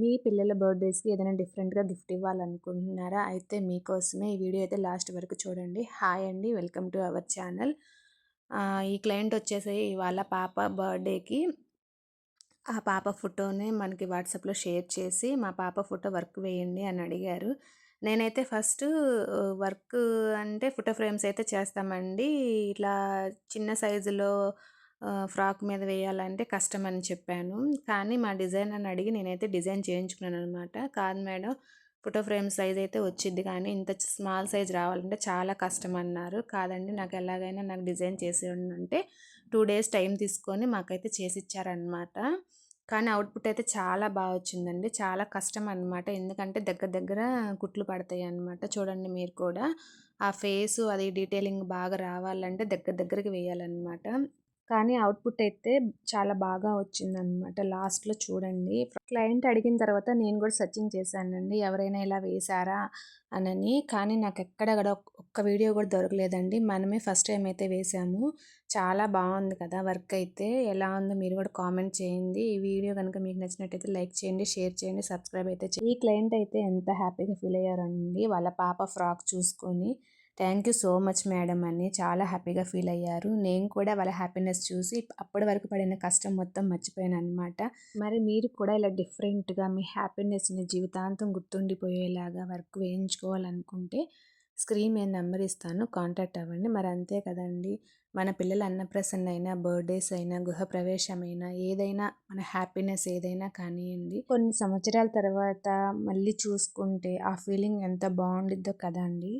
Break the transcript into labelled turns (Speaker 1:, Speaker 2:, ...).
Speaker 1: మీ పిల్లల బర్త్డేస్కి ఏదైనా డిఫరెంట్గా గిఫ్ట్ ఇవ్వాలనుకుంటున్నారా? అయితే మీకోసమే ఈ వీడియో అయితే లాస్ట్ వరకు చూడండి. హాయ్ అండి. Welcome to our channel. ఈ క్లయింట్ వచ్చేసి వాళ్ళ పాప బర్త్డేకి ఆ పాప ఫోటోని మనకి వాట్సాప్లో షేర్ చేసి మా పాప ఫోటో వర్క్ వేయండి అని అడిగారు. నేనైతే ఫస్ట్ వర్క్ అంటే ఫోటో ఫ్రేమ్స్ అయితే చేస్తామండి. ఇట్లా చిన్న సైజులో ఫ్రాక్ మీద వేయాలంటే కష్టం అని చెప్పాను. కానీ మా డిజైన్ అని అడిగి నేనైతే డిజైన్ చేయించుకున్నాను అనమాట కాదు మేడం ఫోటో ఫ్రేమ్ సైజ్ అయితే వచ్చింది కానీ ఇంత స్మాల్ సైజ్ రావాలంటే చాలా కష్టం అన్నారు కాదండి నాకు ఎలాగైనా నాకు డిజైన్ చేసి అంటే టూ డేస్ టైం తీసుకొని మాకైతే చేసి ఇచ్చారనమాట. కానీ అవుట్పుట్ అయితే చాలా బాగా వచ్చిందండి. చాలా కష్టం అనమాట ఎందుకంటే దగ్గర దగ్గర కుట్లు పడతాయి అనమాట చూడండి మీరు కూడా. ఆ ఫేసు అది డీటెయిలింగ్ బాగా రావాలంటే దగ్గర దగ్గరికి వేయాలన్నమాట కానీ అవుట్పుట్ అయితే చాలా బాగా వచ్చిందనమాట. లాస్ట్లో చూడండి. క్లయింట్ అడిగిన తర్వాత నేను కూడా సర్చింగ్ చేశానండి. ఎవరైనా ఇలా వేశారా అనని. కానీ నాకు ఎక్కడ కూడా ఒక్క వీడియో కూడా దొరకలేదండి. మనమే ఫస్ట్ టైం అయితే వేసాము చాలా బాగుంది కదా వర్క్ అయితే. ఎలా ఉందో మీరు కూడా కామెంట్ చేయండి. ఈ వీడియో కనుక మీకు నచ్చినట్టయితే లైక్ చేయండి షేర్ చేయండి సబ్స్క్రైబ్ అయితే ఈ క్లయింట్ అయితే ఎంత హ్యాపీగా ఫీల్ అయ్యారండి. వాళ్ళ పాప ఫ్రాక్ చూసుకొని thank you so much madam అని చాలా హ్యాపీగా ఫీల్ అయ్యారు. నేను కూడా వాళ్ళ హ్యాపీనెస్ చూసి అప్పటి వరకు పడిన కష్టం మొత్తం మర్చిపోయాను అనమాట మరి మీరు కూడా ఇలా డిఫరెంట్గా మీ హ్యాపీనెస్ని జీవితాంతం గుర్తుండిపోయేలాగా వర్క్ వేయించుకోవాలనుకుంటే స్క్రీన్ మీద నెంబర్ ఇస్తాను కాంటాక్ట్ అవ్వండి. మరి అంతే కదండి. మన పిల్లల అన్నప్రసన్న అయినా బర్త్డేస్ అయినా గృహప్రవేశమైనా ఏదైనా మన హ్యాపీనెస్ ఏదైనా కానివ్వండి కొన్ని సంవత్సరాల తర్వాత మళ్ళీ చూసుకుంటే ఆ ఫీలింగ్ ఎంత బాగుండిద్దో కదండి.